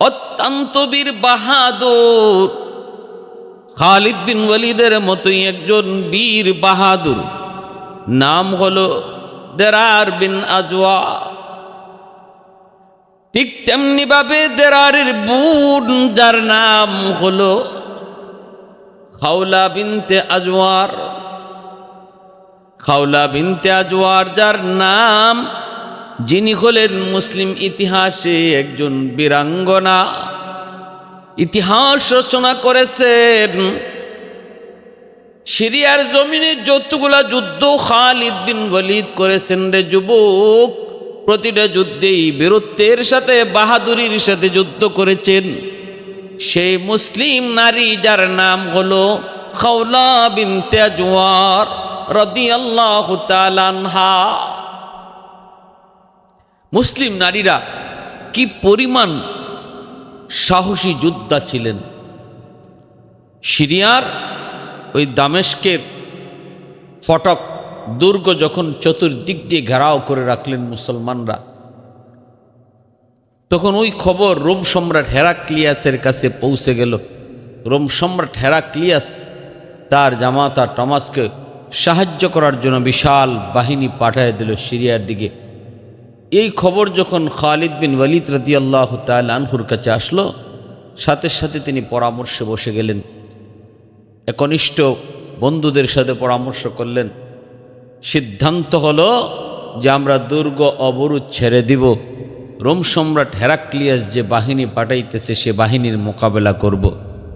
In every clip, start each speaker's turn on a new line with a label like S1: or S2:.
S1: অত্যন্ত বীর বাহাদুর। খালিদ বিন ওয়ালিদের মতোই একজন বীর বাহাদুর। নাম হলো দেরার বিন আজওয়া। ঠিক তেমনি ভাবে দেরারের বোন, যার নাম হলো খাওলা বিনতে আজওয়ার। খাওলা বিনতে আজওয়ার, যার নাম যিনি হলেন মুসলিম ইতিহাসে একজন বীরাঙ্গনা। ইতিহাস রচনা করেছেন সিরিয়ার জমিনে যতগুলা যুদ্ধ খালিদ বিন ওয়ালিদ করেছেন রে যুবক, প্রতিটা যুদ্ধেই বীরত্বের সাথে বাহাদুরির সাথে যুদ্ধ করেছেন। সেই মুসলিম নারী যার নাম হলো খাওলা বিন তেজওয়ার রাদিয়াল্লাহু তাআলা আনহা। মুসলিম নারীরা কি পরিমাণ সাহসী যোদ্ধা ছিলেন? সিরিয়ার ওই দামেস্কের ফটক দুর্গ যখন চতুর্দিক দিয়ে ঘেরাও করে রাখলেন মুসলমানরা, তখন ওই খবর রোম সম্রাট হেরাক্লিয়াসের কাছে পৌঁছে গেল। রোম সম্রাট হেরাক্লিয়াস তার জামাতা টমাসকে সাহায্য করার জন্য বিশাল বাহিনী পাঠায় দিল সিরিয়ার দিকে। এই খবর যখন খালিদ বিন ওয়ালিদ রদি আল্লাহ আনহুর কাছে আসলো, সাথে সাথে তিনি পরামর্শে বসে গেলেন একনিষ্ঠ বন্ধুদের সাথে পরামর্শ করলেন সিদ্ধান্ত হলো যে আমরা দুর্গ অবরোধ ছেড়ে দিব রোম সম্রাট হেরাক্লিয়াস যে বাহিনী পাঠাইতেছে, সে বাহিনীর মোকাবেলা করব।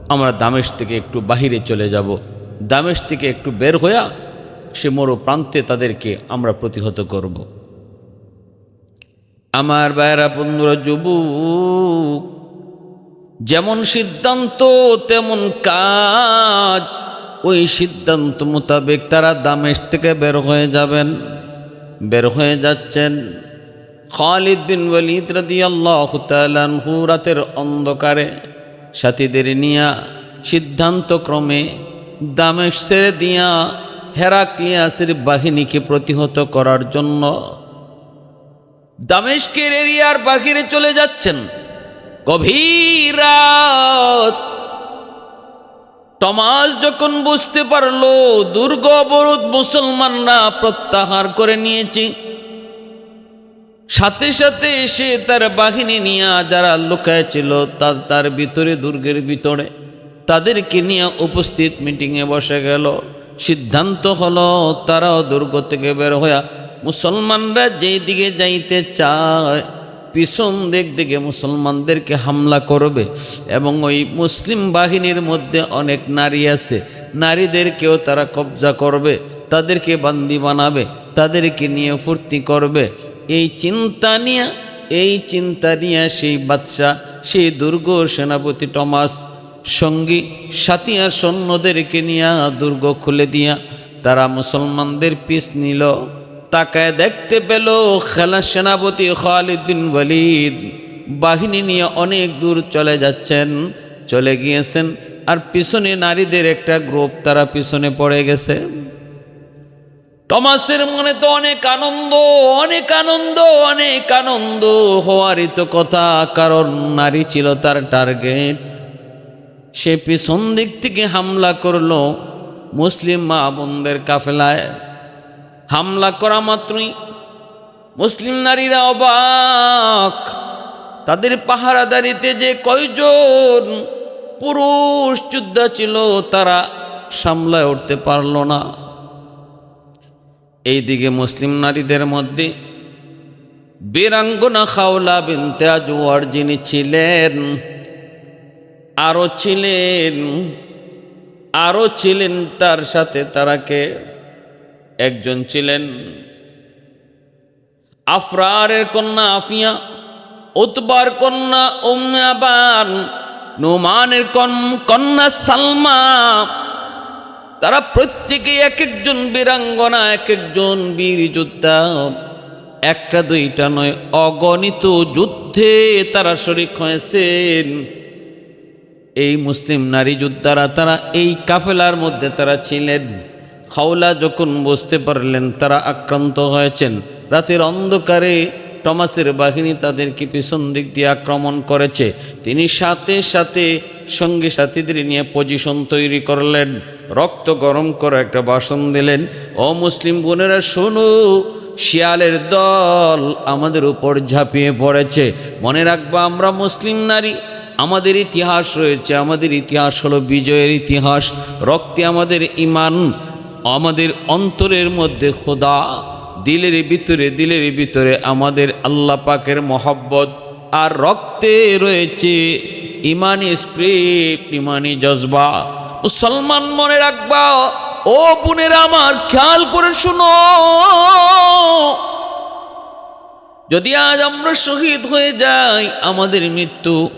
S1: আমরা দামেশ থেকে একটু বাহিরে চলে যাব দামেশ থেকে একটু বের হইয়া সে মরু প্রান্তে তাদেরকে আমরা প্রতিহত করব। আমার বাইরা বন্ধুরা, যুবক, যেমন সিদ্ধান্ত, তেমন কাজ, ওই সিদ্ধান্ত মোতাবেক তারা দামেশ থেকে বের হয়ে যাবেন, বের হয়ে যাচ্ছেন। খালিদ বিন ওয়ালিদ রাদিয়াল্লাহু তাআলা আনহু রাতের অন্ধকারে সাথীদের নিয়া সিদ্ধান্ত ক্রমে দামেশ ছেড়ে দিয়া হেরাক্লিয়াসের বাহিনীকে প্রতিহত করার জন্য দামেশকের এরিয়ার বাহিরে চলে যাচ্ছেন। গভীর রাত। টমাস যখন বুঝতে পারল, দুর্গ অবরোধ মুসলমানরা প্রত্যাহার করে নিয়েছে। সাথে সাথে এসে তার বাহিনী নিয়ে যারা লুকায় ছিল, তার তার ভিতরে, দুর্গের ভিতরে, তাদেরকে নিয়ে উপস্থিত মিটিংয়ে বসে গেল। সিদ্ধান্ত হলো, তারাও দুর্গ থেকে বের হইয়া মুসলমানরা যেই দিকে যাইতে চায়, পিছন দিক দিকে মুসলমানদেরকে হামলা করবে এবং ওই মুসলিম বাহিনীর মধ্যে অনেক নারী আছে, নারীদেরকেও তারা কবজা করবে, তাদেরকে বান্দি বানাবে, তাদেরকে নিয়ে ফুর্তি করবে। এই চিন্তা নিয়ে, এই চিন্তা নিয়ে সেই বাদশাহ, সেই দুর্গ সেনাপতি টমাস সঙ্গী সাথী সৈন্যদেরকে নিয়ে দুর্গ খুলে দিয়া তারা মুসলমানদের পিস নিল। তাকায় দেখতে পেল খেলা সেনাপতি খালিদ বিন ওয়ালিদ। বাহিনী নিয়ে অনেক দূর চলে যাচ্ছেন, চলে গিয়েছেন, আর পিছনে নারীদের একটা গ্রুপ তারা পিছনে পড়ে গেছে। টমাসের মনে তো অনেক আনন্দ অনেক আনন্দ অনেক আনন্দ হওয়ারই তো কথা, কারণ নারী ছিল তার টার্গেট। সে পিছন দিক থেকে হামলা করল মুসলিম মা বোনদের কাফেলায়। হামলা করা মাত্রই মুসলিম নারীরা অবাক। তাদের পাহারাদারিতে যে কয়জন পুরুষ যোদ্ধা ছিল তারা সামলায় উঠতে পারল না। এইদিকে মুসলিম নারীদের মধ্যে বীরাঙ্গনা খাওলা বিনতে আজওয়ার যিনি ছিলেন, আরও ছিলেন আরও ছিলেন তার সাথে তারাকে একজন ছিলেন আফরারের কন্যা আফিয়া, উতবার কন্যা উম্মাবান নোমানের কন্যা সালমা। তারা প্রত্যেকে এক একজন বীরাঙ্গনা এক একজন বীর যোদ্ধা। একটা, দুইটা নয়, অগণিত যুদ্ধে তারা শরিক হয়েছেন। এই মুসলিম নারী যোদ্ধারা, তারা এই কাফেলার মধ্যে তারা ছিলেন। খাওলা যখন বুঝতে পারলেন, তারা আক্রান্ত হয়েছেন। রাতের অন্ধকারে টমাসের বাহিনী তাদেরকে পিছন দিক দিয়ে আক্রমণ করেছে। তিনি সাথে সাথে সঙ্গী সাথীদের নিয়ে পজিশন তৈরি করলেন। রক্ত গরম করে একটা বাসন দিলেন, ও মুসলিম বোনেরা, শোনো, শিয়ালের দল আমাদের উপর ঝাঁপিয়ে পড়েছে। মনে রাখবা, আমরা মুসলিম নারী। আমাদের ইতিহাস রয়েছে, আমাদের ইতিহাস হলো বিজয়ের ইতিহাস। রক্তে আমাদের ইমান আমাদের অন্তরের মধ্যে খোদা, দিলের ভিতরে দিলের ভিতরে আমাদের আল্লাহ পাকের মহব্বত। আর রক্তে রয়েছে ইমানি স্প্রিট, ইমানি জজবা। মুসলমান মনে রাখবা, ও বোনেরা আমার খেয়াল করে শুনো। যদি আজ আমরা শহীদ হয়ে যাই, আমাদের মৃত্যু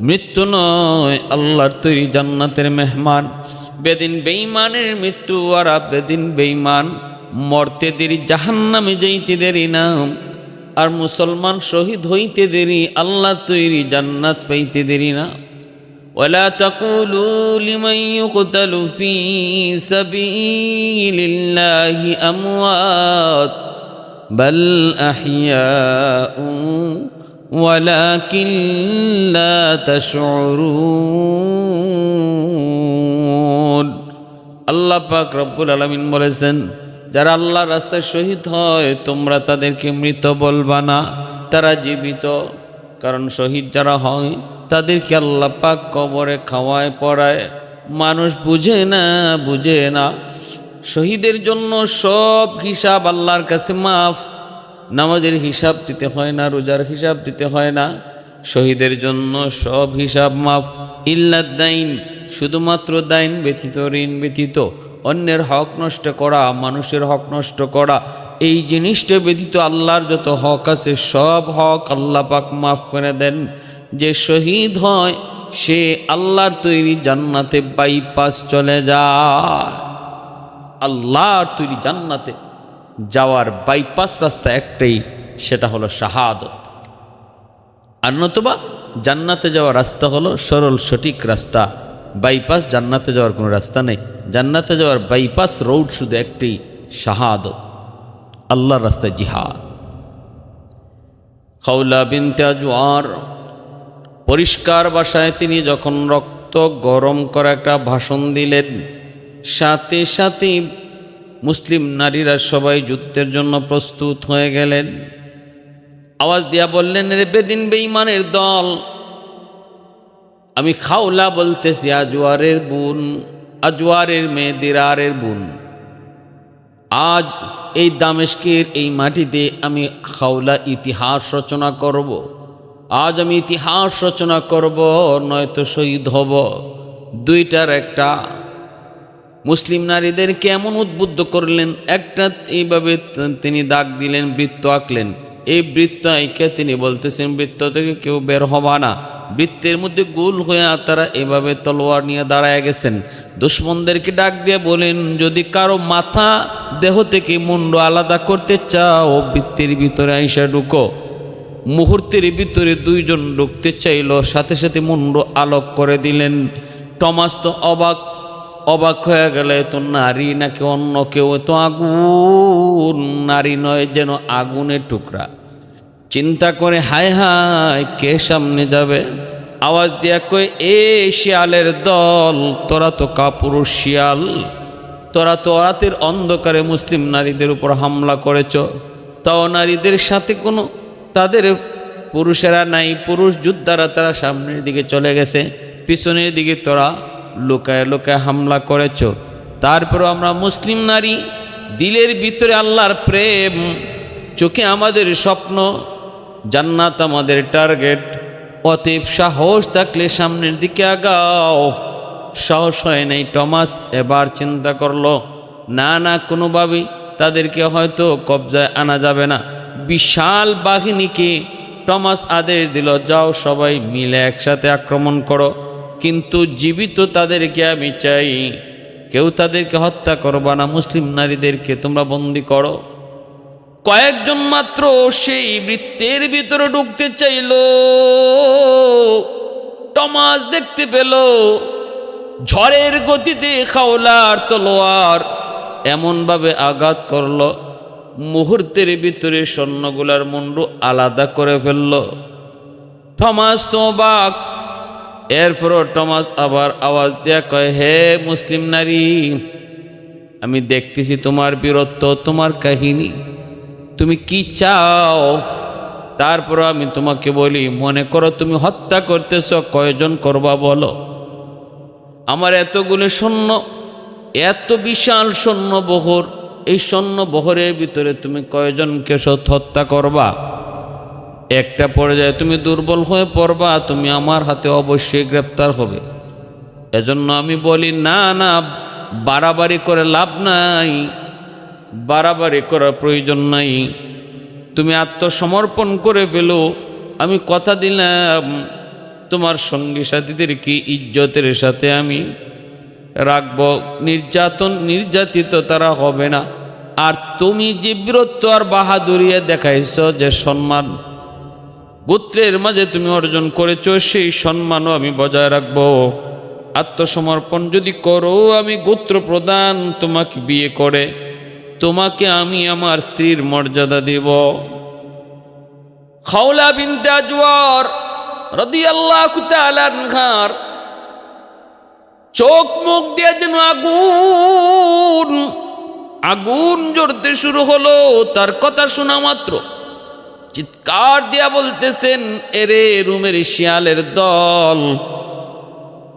S1: মৃত্যু নয়, আল্লাহর তৈরি জান্নাতের মেহমান। বেদিন বেইমানের মৃত্যু আর বেদিন বেইমান মরতে দেরি জাহান্নামে যাইতে দেরি না আর মুসলমান শহীদ হইতে দেরি আল্লাহ তৈরি জান্নাত পাইতে দেরি না ولا تقولوا لمن يقتل في سبيل الله أموات بل أحياء ولكن لا تشعرون আল্লাহ পাক রব্বুল আলমিন বলেছেন, যারা আল্লাহ রাস্তায় শহীদ হয়, তোমরা তাদেরকে মৃত বলবা না। তারা জীবিত, কারণ শহীদ যারা হয়, তাদেরকে আল্লাহ পাক কবরে খাওয়ায়, পড়ায়। মানুষ বুঝে না বুঝে না। শহীদের জন্য সব হিসাব আল্লাহর কাছে মাফ। নামাজের হিসাব দিতে হয় না, রোজার হিসাব দিতে হয় না। শহীদের জন্য সব হিসাব মাফ। ইল্লাদ্দাইন শুধুমাত্র দাইন ব্যতীত, ঋণ ব্যতীত, অন্যের হক নষ্ট করা, মানুষের হক নষ্ট করা, এই জিনিসটা ব্যতীত আল্লাহর যত হক আছে, সব হক আল্লাহ পাক মাফ করে দেন। যে শহীদ হয়, সে আল্লাহর তৈরি জান্নাতে বাইপাস চলে যায়। আল্লাহর তৈরি জান্নাতে যাওয়ার বাইপাস রাস্তা একটাই, সেটা হলো শাহাদত। আর নতুবা জান্নাতে যাওয়ার রাস্তা হলো সরল সঠিক রাস্তা। বাইপাস জান্নাতে যাওয়ার কোনো রাস্তা নেই। জান্নাতে যাওয়ার বাইপাস রোড শুধু একটি শাহাদত। আল্লাহর রাস্তায় জিহাদ। খাউলা বিনতে আজওয়ার। পরিষ্কার বাসায় তিনি যখন রক্ত গরম করে একটা ভাষণ দিলেন, সাথে সাথে মুসলিম নারীরা সবাই যুদ্ধের জন্য প্রস্তুত হয়ে গেলেন। আওয়াজ দিয়া বললেন, রে বেদিন বেঈমানের দল আমি খাওলা বলতেছি, আজওয়ারের বোন, আজওয়ারের মেয়ে দিরারের বোন। আজ এই দামেশকের এই মাটিতে আমি খাওলা ইতিহাস রচনা করব। আজ আমি ইতিহাস রচনা করব, নয়তো শহীদ হব। দুইটার একটা। মুসলিম নারীদের কেমন উদ্বুদ্ধ করলেন, একটা এইভাবে তিনি দাগ দিলেন, বৃত্ত আঁকলেন। এই বৃত্ত আঁকে তিনি বলতেছেন, বৃত্ত থেকে কেউ বের হবা না। বৃত্তের মধ্যে গোল হয়ে তারা এভাবে তলোয়ার নিয়ে দাঁড়ায় গেছেন। দুশ্মনদেরকে ডাক দিয়ে বলেন, যদি কারও মাথা দেহ থেকে মুন্ড আলাদা করতে চাও, বৃত্তের ভিতরে আইসা ঢুকো। মুহূর্তের ভিতরে দুইজন ঢুকতে চাইল, সাথে সাথে মুন্ড আলোক করে দিলেন। টমাস তো অবাক অবাক হয়ে গেলে তো নারী নাকি অন্য কেউ? তো আগুন। নারী নয়, যেন আগুনের টুকরা। চিন্তা করে, হায় হায়, কে সামনে যাবে? আওয়াজ দিয়া কই এ শিয়ালের দল, তোরা তো কাপুরুষ শিয়াল। তোরা তো রাতের অন্ধকারে মুসলিম নারীদের উপর হামলা করেছ। তাও নারীদের সাথে কোনো, তাদের পুরুষেরা নাই। পুরুষ যোদ্ধারা তারা সামনের দিকে চলে গেছে। পিছনের দিকে তোরা লুকায় লোকায় হামলা করেছ। তারপরও আমরা মুসলিম নারী, দিলের ভিতরে আল্লাহর প্রেম, চোখে আমাদের স্বপ্ন, জান্নাত আমাদের টার্গেট। অতএব সাহস থাকলে সামনের দিকে আগাও। সাহস হয় নাই, টমাস এবার চিন্তা করল। না না, কোনোভাবেই তাদেরকে হয়তো কবজায় আনা যাবে না। বিশাল বাহিনীকে টমাস আদেশ দিল, যাও সবাই মিলে একসাথে আক্রমণ করো। কিন্তু জীবিত তাদেরকে আমি চাই, কেউ তাদেরকে হত্যা করবা না, মুসলিম নারীদেরকে তোমরা বন্দি করো। কয়েকজন মাত্র সেই বৃত্তের ভিতরে ঢুকতে চাইল। টমাস দেখতে পেল, ঝড়ের গতিতে খাওলার তলোয়ার এমনভাবে আঘাত করল। মুহূর্তের ভিতরে স্বর্ণগুলার মুন্ডু আলাদা করে ফেলল। থমাস তো বাক এরপরও টমাস আবার আওয়াজ দেয়া কয়, হে মুসলিম নারী, আমি দেখতেছি তোমার বীরত্ব, তোমার কাহিনী। তুমি কি চাও? তারপর আমি তোমাকে বলি, মনে করো তুমি হত্যা করতেছ, কয়জন করবা বলো? আমার এতগুলো সৈন্য, এত বিশাল সৈন্য বহর এই সৈন্য বহরের ভিতরে তুমি কয়জনকে হত্যা করবা? একটা পর্যায়ে তুমি দুর্বল হয়ে পড়বা, তুমি আমার হাতে অবশ্যই গ্রেপ্তার হবে। এজন্য আমি বলি, না না, বাড়াবাড়ি করে লাভ নাই, বাড়াবাড়ি করার প্রয়োজন নাই। তুমি আত্মসমর্পণ করে ফেলো। আমি কথা দিলাম, তোমার সঙ্গী সাথীদের কি ইজ্জতের সাথে আমি রাখব? নির্যাতন, নির্যাতিত তারা হবে না। আর তুমি যে বীরত্ব আর বাহাদুরিয়া দেখাইছ যে সম্মান গোত্রের মাঝে তুমি অর্জন করেছ, সেই সম্মানও আমি বজায় রাখব। আত্মসমর্পণ যদি করো, আমি গোত্র প্রদান তোমাকে বিয়ে করে, তোমাকে আমি আমার স্ত্রীর মর্যাদা দেব। খাওলা বিনতে আজওয়ার রাদিয়াল্লাহু তাআলা আনহার, চোখ মুখ দিয়ে যেন আগুন আগুন জ্বলতে শুরু হলো, তার কথা শোনা মাত্র। চিৎকার দিয়া বলতেছেন, এরে রুমের শিয়ালের দল,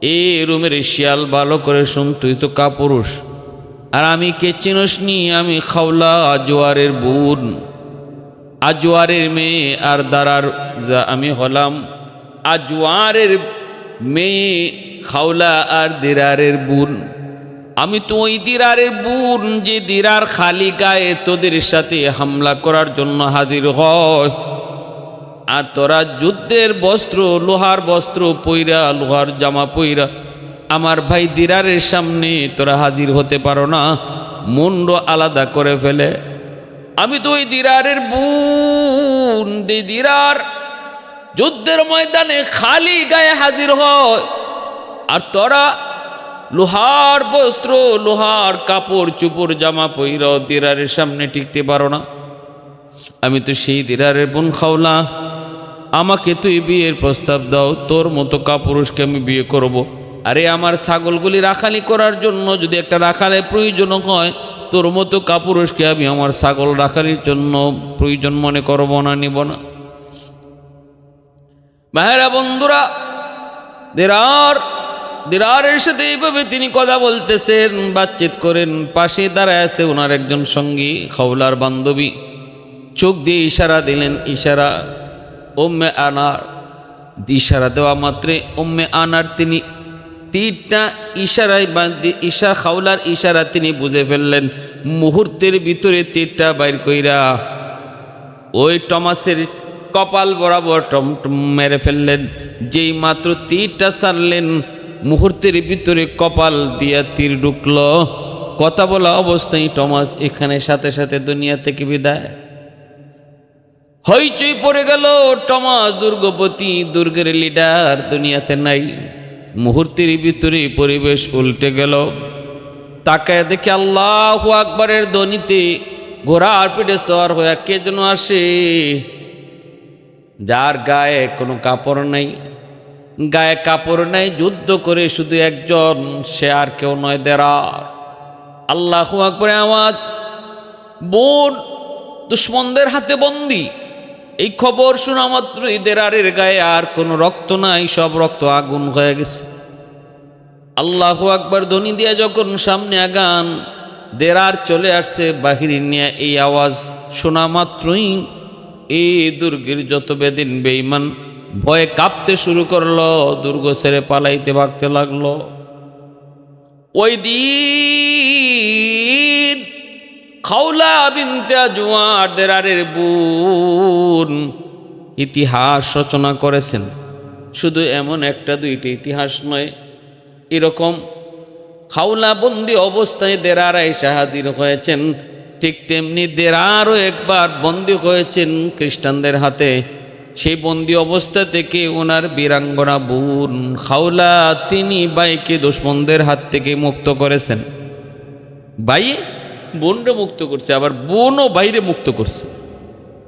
S1: এ রুমের শিয়াল ভালো করে শুন, তুই তো কাপুরুষ। আর আমি কে চিনস নি আমি খাওলা আজোয়ারের বোন। আজোয়ারের মেয়ে আর দাঁড়ার যা আমি হলাম। আজোয়ারের মেয়ে খাওলা আর দিরারের বোন। আমি তো ওই দিরারের বোন যে দিরার খালি গায়ে তোদের সাথে হামলা করার জন্য হাজির হয়। আর তোরা যুদ্ধের বস্ত্র, লোহার বস্ত্র পইরা, লোহার জামা পইরা আমার ভাই দিরারের সামনে তোরা হাজির হতে পারো না। মুন্ড আলাদা করে ফেলে। আমি তো ওই দিরারের বোন দি দিরার যুদ্ধের ময়দানে খালি গায়ে হাজির হয়। আর তোরা লোহার বস্ত্র, লোহার কাপড়, চুপড়, জামা, পইরা দিরারের সামনে টিকতে পারো না। আমি তো সেই দিরারের বোন খাওলা। আমাকে তুই বিয়ের প্রস্তাব দাও, তোর মতো কাপুরুষকে আমি বিয়ে করব। আরে আমার ছাগলগুলি রাখালি করার জন্য যদি একটা রাখালের প্রয়োজন হয়, তোর মতো কাপুরুষকে আমি আমার ছাগল রাখালির জন্য প্রয়োজন মনে করব না, নিব না। ভাইরা বন্ধুরা, দেরার দিরারের সাথে এইভাবে তিনি কথা বলতেছেন, বাতচিত করেন। পাশে দাঁড়ায় আছে ওনার একজন সঙ্গী খাওলার বান্ধবী। চোখ দিয়ে ইশারা দিলেন, ইশারা, ওম্মে আনার। ইশারা দেওয়া মাত্রে ওম্মে আনার তিনি তীরটা ইশারায় ইশা, খাওলার ইশারা তিনি বুঝে ফেললেন। মুহূর্তের ভিতরে তীরটা বাইর কইরা ওই টমাসের কপাল বরাবর টম মেরে ফেললেন। যেই মাত্র তীরটা সারলেন মুহূর্তের ভিতরে কপাল দিয়া তীর ঢুকল। কথা বলা অবস্থায় টমাস এখানে সাথে সাথে দুনিয়া থেকে বিদায়। হইচই পড়ে গেল টমাস দুর্গপতি, দুর্গের লিডার দুনিয়াতে নাই। মুহূর্তের ভিতরে পরিবেশ উল্টে গেল। তাকায় দেখে আল্লাহ আকবরের ধ্বনিতে ঘোড়ার পিঠে সওয়ার হয়ে কে যেন আসে। যার গায়ে কোনো কাপড় নেই। গায়ে কাপড় নেই, যুদ্ধ করে শুধু একজন, সে আর কেউ নয় দেরার আল্লাহ আকবরে আওয়াজ, বোন, দুশ্মনদের হাতে বন্দি। এই খবর শোনা মাত্রই দেরারের গায়ে আর কোনো রক্ত নাই, সব রক্ত আগুন হয়ে গেছে। আল্লাহ আকবার ধ্বনি দিয়া যখন সামনে আগান, দেরার চলে আসছে, বাহিরে নিয়ে এই আওয়াজ শোনা মাত্রই, এই দুর্গের যত বেদিন বেইমান ভয়ে কাঁপতে শুরু করল, দুর্গ ছেড়ে পালাইতে ভাগতে লাগল। ওই দিন খাওলা বিনতে জুয়ার দেরারের বোন ইতিহাস রচনা করেছেন। শুধু এমন একটা দুইটি ইতিহাস নয়, এরকম খাওলা বন্দি অবস্থায় দেরারাই এসে হাজির হয়েছেন। ঠিক তেমনি দেরারও একবার বন্দি হয়েছেন খ্রিস্টানদের হাতে। সেই বন্দি অবস্থা থেকে ওনার বীরাঙ্গনা বোন খাওলা তিনি বাইকে দুশ্মনদের হাত থেকে মুক্ত করেছেন। বাই বোনরে মুক্ত করছে, আবার বোনও বাইরে মুক্ত করছে।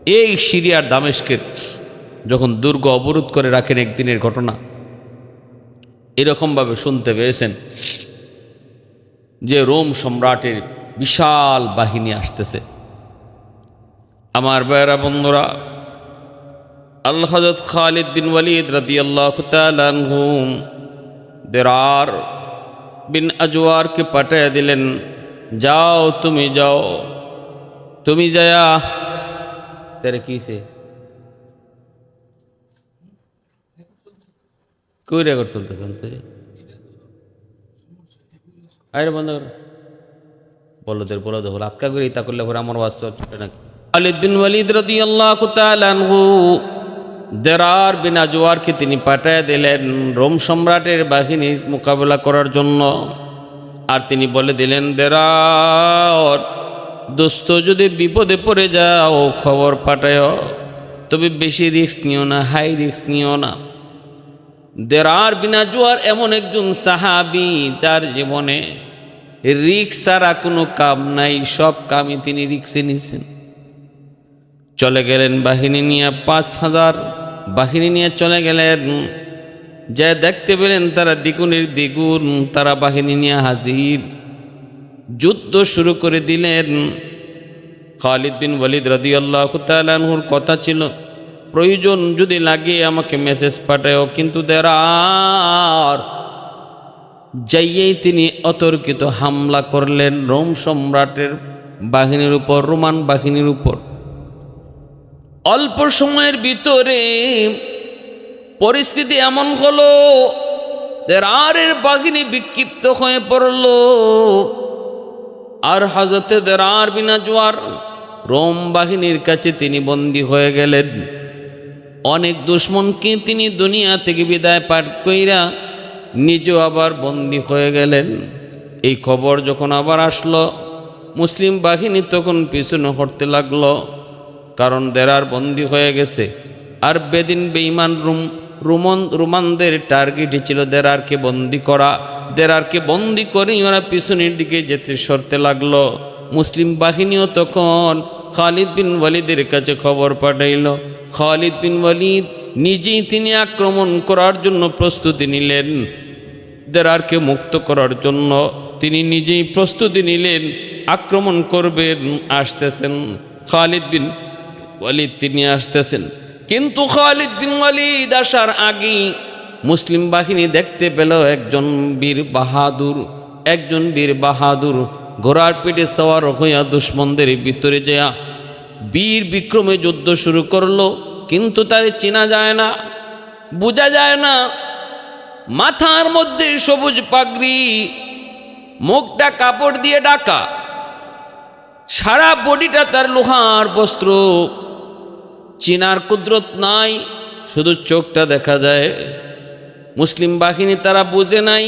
S1: এই সিরিয়ার দামেস্কের যখন দুর্গ অবরোধ করে রাখেন একদিনের ঘটনা, এরকমভাবে শুনতে পেয়েছেন যে রোম সম্রাটের বিশাল বাহিনী আসতেছে। আমার বেড়া বন্ধুরা আল্লাহ হজরত খালিদ বিন ওয়ালিদ রাদি আল্লাহ তালহুম দেরার বিন আজওয়ারকে পাঠিয়ে দিলেন, যাও, তুমি যাও, তুমি যায়া। তেরে কি সে রেকর্ড চলতে চলতে আরে, বন্ধ করো। বলদের বলদ হল আক্কা করে, তা করলে আমার ওয়াজ চলবে নাকি? খালিদ বিন ওয়ালিদ রাদিয়াল্লাহু তাআলা দেরার বিন আজওয়ারকে তিনি পাঠায় দিলেন রোম সম্রাটের বাহিনীর মোকাবেলা করার জন্য। আর তিনি বলে দিলেন, দেরার, দোস্ত, যদি বিপদে পড়ে যাও, খবর পাঠায়। তবে বেশি রিস্ক নিও না, হাই রিস্ক নিও না। দেরার বিনা জোয়ার এমন একজন সাহাবি, যার জীবনে রিক্স ছাড়া কোনো কাম নাই, সব কামই তিনি রিক্সে নিছেন। চলে গেলেন বাহিনী নিয়ে পাঁচ হাজার বাহিনী নিয়ে চলে গেলেন। যে দেখতে পেলেন তারা দ্বিগুণের দ্বিগুণ, তারা বাহিনী নিয়ে হাজির। যুদ্ধ শুরু করে দিলেন। খালিদ বিন ওয়ালিদ রাদিয়াল্লাহু তাআলাহুর কথা ছিল, প্রয়োজন যদি লাগে আমাকে মেসেজ পাঠাও, কিন্তু দেরার। যাইয়েই তিনি অতর্কিত হামলা করলেন, রোম সম্রাটের বাহিনীর উপর, রোমান বাহিনীর উপর। অল্প সময়ের ভিতরে পরিস্থিতি এমন হলো দেরারের বাহিনী বিক্ষিপ্ত হয়ে পড়ল। আর হাজতে দেরার বিনা জোয়ার রোম বাহিনীর কাছে তিনি বন্দী হয়ে গেলেন। অনেক দুশ্মনকে তিনি দুনিয়া থেকে বিদায় পাঠ কইরা নিজেও আবার বন্দী হয়ে গেলেন। এই খবর যখন আবার আসলো, মুসলিম বাহিনী তখন পিছনে হটতে লাগল। কারণ দেরার বন্দী হয়ে গেছে। আর বেদিন বেইমান রুম, রুমন, রোমানদের টার্গেটই ছিল দেরারকে বন্দি করা। দেরারকে বন্দি করেই ওরা পিছনের দিকে যেতে সরতে লাগল। মুসলিম বাহিনীও তখন খালিদ বিন ওয়ালিদের কাছে খবর পাঠাইল। খালিদ বিন ওয়ালিদ নিজেই তিনি আক্রমণ করার জন্য প্রস্তুতি নিলেন। দেরারকে মুক্ত করার জন্য তিনি নিজেই প্রস্তুতি নিলেন। আক্রমণ করবেন, আসতেছেন। খালিদ বিন ওয়ালিদ, তিনি আসতেছেন। কিন্তু খালিদ বিন ওয়ালিদ আসার আগেই মুসলিম বাহিনী দেখতে পেল একজন বীর বাহাদুর, একজন বীর বাহাদুর ঘোড়ার পিঠে সওয়ার হইয়া দুশ্মনদের ভিতরে যেয়া বীর বিক্রমে যুদ্ধ শুরু করল, কিন্তু তারে চেনা যায় না, বোঝা যায় না। মাথার মধ্যে সবুজ পাগড়ি, মুখটা কাপড় দিয়ে ডাকা সারা বডিটা তার লোহার বস্ত্র। চিনার কুদরত নাই, শুধু চোখটা দেখা যায়। মুসলিম বাহিনী তারা বুঝে নাই,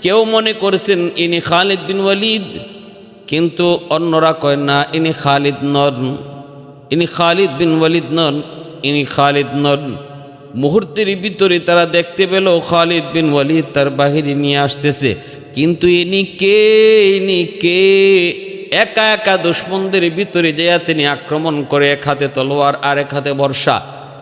S1: কেউ মনে করেছেন ইনি খালিদ বিন ওয়ালিদ, কিন্তু অন্যরা কয় না, ইনি খালিদ নন। ইনি খালিদ বিন ওয়ালিদ নন, ইনি খালিদ নন। মুহূর্তের ভিতরে তারা দেখতে পেল খালিদ বিন ওয়ালিদ তার বাহিনী নিয়ে আসতেছে। কিন্তু ইনি কে ইনি কে? একা একা দুশ্মনদের ভিতরে যেয়া তিনি আক্রমণ করে এক হাতে তলোয়ার আর এক হাতে বর্ষা।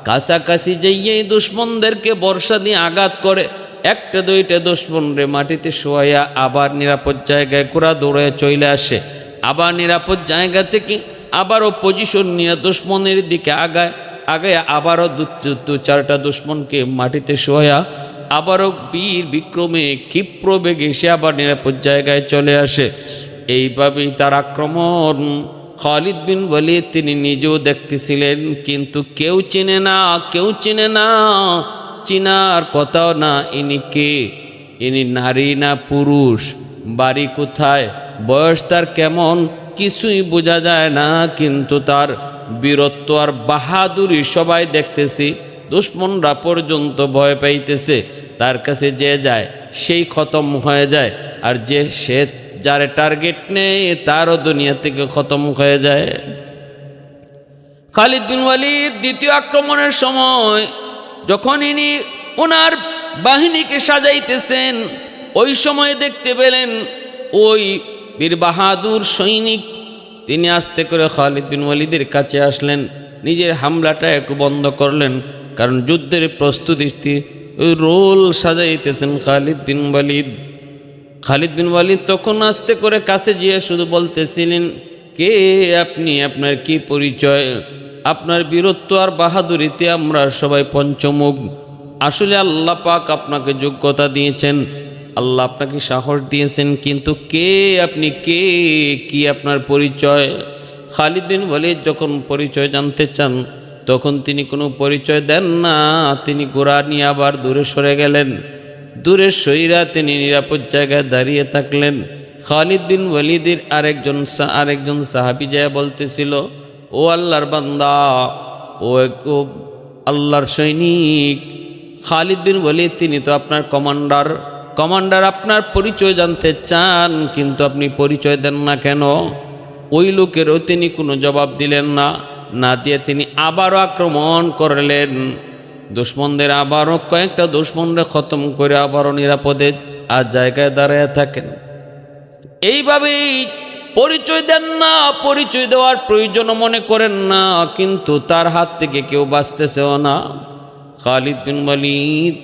S1: কাছাকাছি যেই দুশ্মনদেরকে বর্ষা দিয়ে আঘাত করে, একটা দুইটা দুশ্মন রে মাটিতে শোয়াইয়া আবার নিরাপদ জায়গায় কুড়া দৌড়ে চলে আসে। আবার নিরাপদ জায়গা থেকে আবারও পজিশন নিয়ে দুশ্মনের দিকে আগায় আগায় আবারও দু চারটা দুশ্মনকে মাটিতে শোয়া আবারও বীর বিক্রমে ক্ষিপ্র বেগে সে আবার নিরাপদ জায়গায় চলে আসে। এইভাবেই তার আক্রমণ। খালিদ বিন ওয়ালিদ তিনি নিজেও দেখতেছিলেন, কিন্তু কেউ চেনে না, কেউ চেনে না, চিনার কথাও না ইনি কে? ইনি নারী না পুরুষ? বাড়ি কোথায়? বয়স তার কেমন? কিছুই বোঝা যায় না, কিন্তু তার বীরত্ব আর বাহাদুরি সবাই দেখতেছি। দুশ্মনরা পর্যন্ত ভয় পাইতেছে, তার কাছে যে যায়, সেই খতম হয়ে যায়, আর যে সে যার টার্গেট নেই, তারও দুনিয়া থেকে খতম হয়ে যায়। খালিদ বিন ওয়ালিদ দ্বিতীয় আক্রমণের সময় যখন ইনি ওনার বাহিনীকে সাজাইতেছেন, ওই সময় দেখতে পেলেন ওই বীর বাহাদুর সৈনিক। তিনি আস্তে করে খালিদ বিন ওয়ালিদের কাছে আসলেন, নিজের হামলাটা একটু বন্ধ করলেন, কারণ যুদ্ধের প্রস্তুতি রোল সাজাইতেছেন Khalid bin Walid. Khalid bin Walid তখন আস্তে করে কাছে গিয়ে শুধু বলতেছিলেন, কে আপনি? আপনার কি পরিচয়? আপনার বীরত্ব আর বাহাদুরিতে আমরা সবাই পঞ্চমুখ। আসলে আল্লাহ পাক আপনাকে যোগ্যতা দিয়েছেন। আল্লাহ আপনাকে সাহস দিয়েছেন, কিন্তু কে আপনি? কে কি আপনার পরিচয়? খালিদ বিন ওয়ালিদ যখন পরিচয় জানতে চান, তখন তিনি কোনো পরিচয় দেন না। তিনি গোড়া নিয়ে আবার দূরে সরে গেলেন। দূরে সৈরা তিনি নিরাপদ জায়গায় দাঁড়িয়ে থাকলেন। খালিদ বিন ওয়ালিদের আরেকজন আরেকজন সাহাবি যায় বলতেছিল, ও আল্লাহর বান্দা, ও আল্লাহর সৈনিক। খালিদ বিন ওয়ালিদ, তিনি তো আপনার কমান্ডার। কমান্ডার আপনার পরিচয় জানতে চান, কিন্তু আপনি পরিচয় দেন না কেন? ওই লোকেরও তিনি কোনো জবাব দিলেন না। না দিয়ে তিনি আবারও আক্রমণ করলেন। দুশ্মনদের আবারও কয়েকটা দুশ্মনরা খতম করে আবারও নিরাপদে আর জায়গায় দাঁড়ায় থাকেন। এইভাবেই পরিচয় দেন না, পরিচয় দেওয়ার প্রয়োজন মনে করেন না, কিন্তু তার হাত থেকে কেউ বাঁচতেছেও না। খালিদ বিন ওয়ালিদ,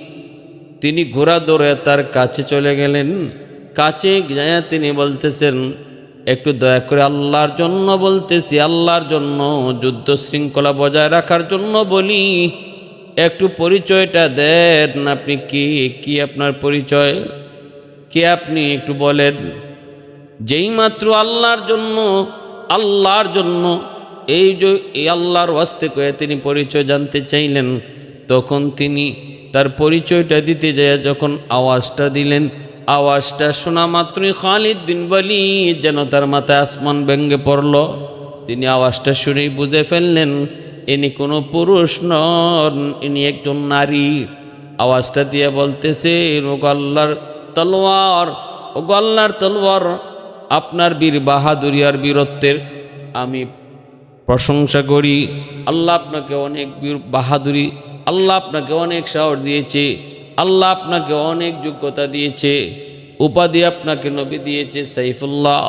S1: তিনি ঘোড়া দৌড়ে তার কাছে চলে গেলেন। কাছে যায় তিনি বলতেছেন, একটু দয়া করে আল্লাহর জন্য বলতেছি, আল্লাহর জন্য যুদ্ধ শৃঙ্খলা বজায় রাখার জন্য বলি। একটু পরিচয়টা দেন আপনি কি কি আপনার পরিচয়? কে আপনি একটু বলেন। যেই মাত্র আল্লাহর জন্য আল্লাহর জন্য এই যে, এই আল্লাহর ওয়াস্তে করে তিনি পরিচয় জানতে চাইলেন, তখন তিনি তার পরিচয়টা দিতে যায় যখন আওয়াজটা দিলেন, আওয়াজটা শোনা মাত্রই খালিদ বিন ওয়ালিদ যেন তার মাথায় আসমান ব্যঙ্গে পড়ল। তিনি আওয়াজটা শুনেই বুঝে ফেললেন ইনি কোনো পুরুষ নন, ইনি একজন নারী। আওয়াজটা দিয়ে বলতেছে, ও আল্লাহর তলোয়ার, ও আল্লাহর তলোয়ার, আপনার বীর বাহাদুরিয়ার বীরত্বের আমি প্রশংসা করি। আল্লাহ আপনাকে অনেক বীর বাহাদুরি, আল্লাহ আপনাকে অনেক সাহস দিয়েছে, আল্লাহ আপনাকে অনেক যোগ্যতা দিয়েছে। উপাধি আপনাকে নবী দিয়েছে সাইফুল্লাহ।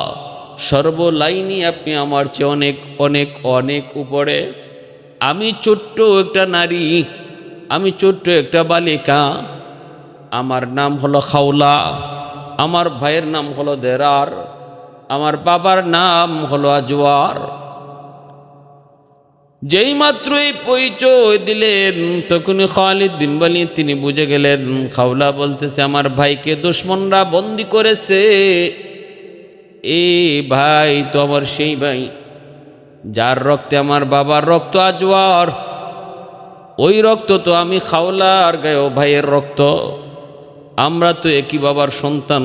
S1: সর্বলাইনই আপনি আমার চেয়ে অনেক অনেক অনেক উপরে। আমি ছোট্ট একটা নারী, আমি ছোট্ট একটা বালিকা। আমার নাম হলো খাওলা, আমার ভাইয়ের নাম হলো দেরার, আমার বাবার নাম হলো আজওয়ার। যেই মাত্র এই পরিচয় দিলেন তখনই খালিদ বিন ওয়ালিদ তিনি বুঝে গেলেন, খাওলা বলতেছে, আমার ভাইকে দুশ্মনরা বন্দি করেছে। এ ভাই তো আমার সেই ভাই। যার রক্তে আমার বাবার রক্ত আজওয়ার, ওই রক্ত তো আমি খাওলা আর গায়ে ভাইয়ের রক্ত। আমরা তো একই বাবার সন্তান,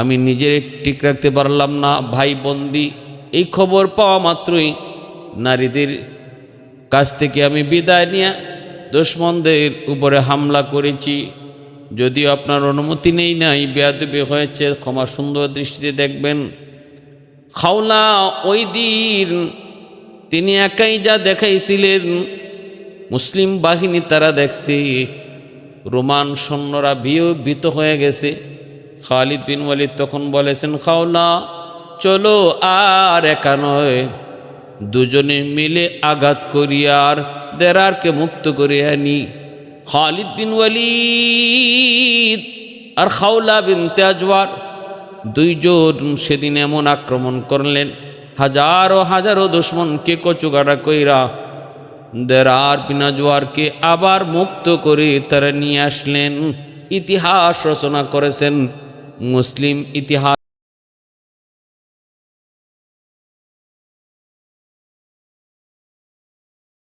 S1: আমি নিজের ঠিক রাখতে পারলাম না, ভাই বন্দি, এই খবর পাওয়া মাত্রই নারীদের কাছ থেকে আমি বিদায় নিয়ে দুশ্মনদের উপরে হামলা করেছি। যদিও আপনার অনুমতি নেই, নাই, বেয়াদবি হয়েছে, ক্ষমা সুন্দর দৃষ্টিতে দেখবেন। খাওলা ওই দিন। তিনি একাই যা দেখাইছিলেন, মুসলিম বাহিনী তারা দেখছে। রোমান সৈন্যরা বিয়ে ভীত হয়ে গেছে। খালিদ বিন ওয়ালিদ তখন বলেছেন খাওলা চলো আর একা নয়। দুজনে মিলে আঘাত করিয়ার দেরারকে মুক্ত করে আনি। খালিদ বিন ওয়ালিদ আর খাওলা বিন তেজওয়ার দুইজন সেদিন এমন আক্রমণ করলেন, হাজারো হাজারো দুশ্মনকে কচুগাড়া কইরা দেরার পিনাজওয়ারকে আবার মুক্ত করে তারা নিয়ে আসলেন। ইতিহাস রচনা করেছেন মুসলিম ইতিহাস